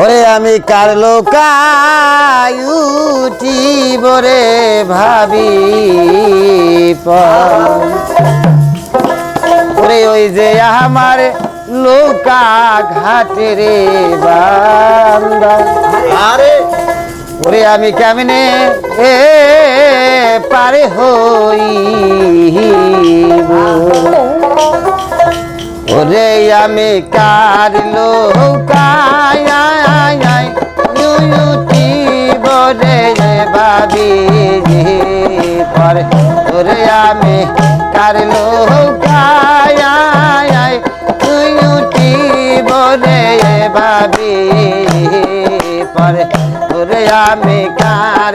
ওরে আমি কার লোকায়ুটি বরে ভাবি। ওরে ওই যে আমার লোকা ঘাটে রে বান্দা। আরে। ওরে আমি কেমনে এ পারে হইব? ওরে আমি কার লোকায়ুতি বরে ভাবি পরে। ওরে আমি কার লোকায়ুতি বরে ভাবি পরে। ওরে আমি কার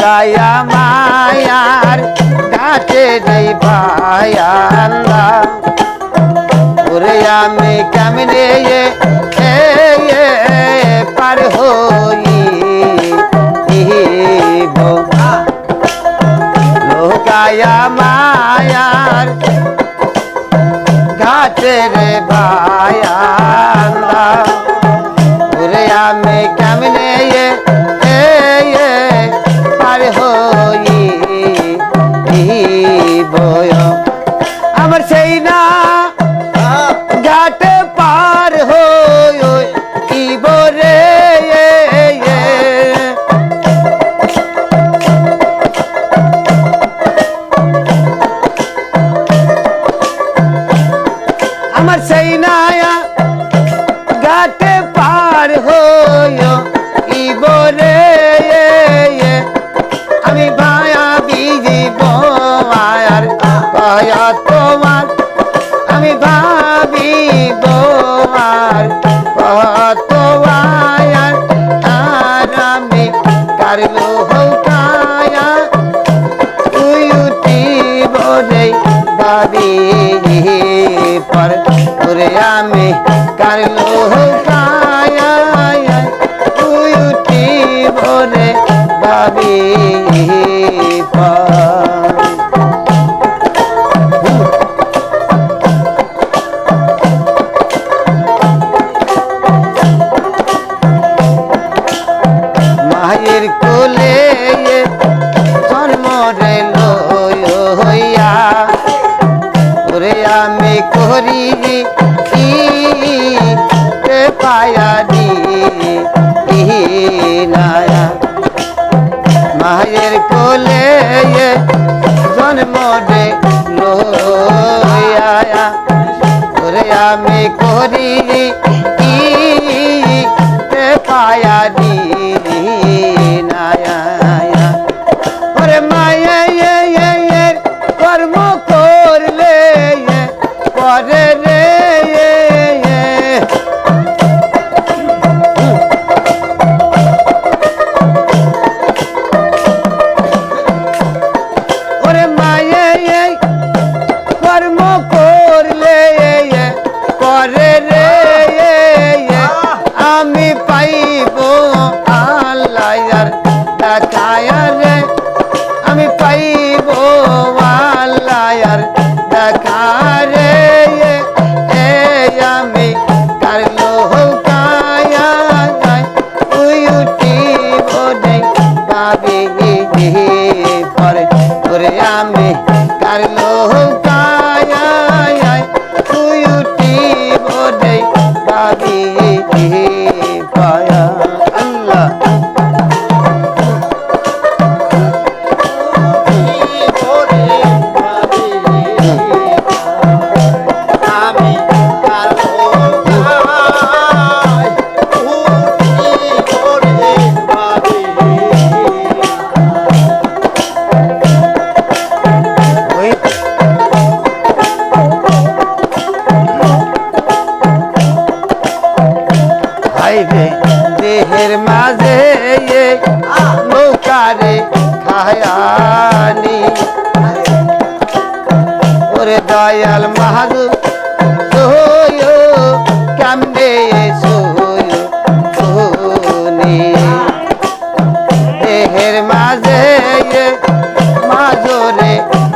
লোকায়া মায়ার কাছে নেই পায়ান্দা ওরে আমি কেমনে এ কারলো হৌকায়া তুই উঠি বলে দাবি পর তোরে আমি পায়া দি নায়া মায়ের কোলে জন্ম লইয়া ওরে আমি করি পায়া দি ওরে মায়া হাইরে দেহের মাঝে নৌকারে খায়ানি। ওরে দয়াল দেহের মাঝে মাজরে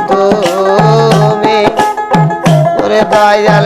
তুমি ওরে দয়াল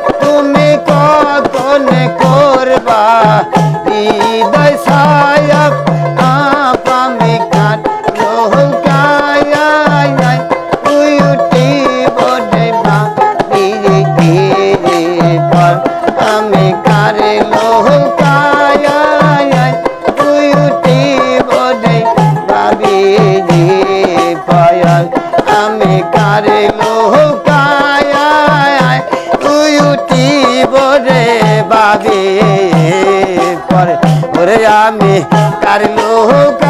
কারে লোকায় তুই উঠি বনে বাবে পরে। ওরে আমি কার লোকায়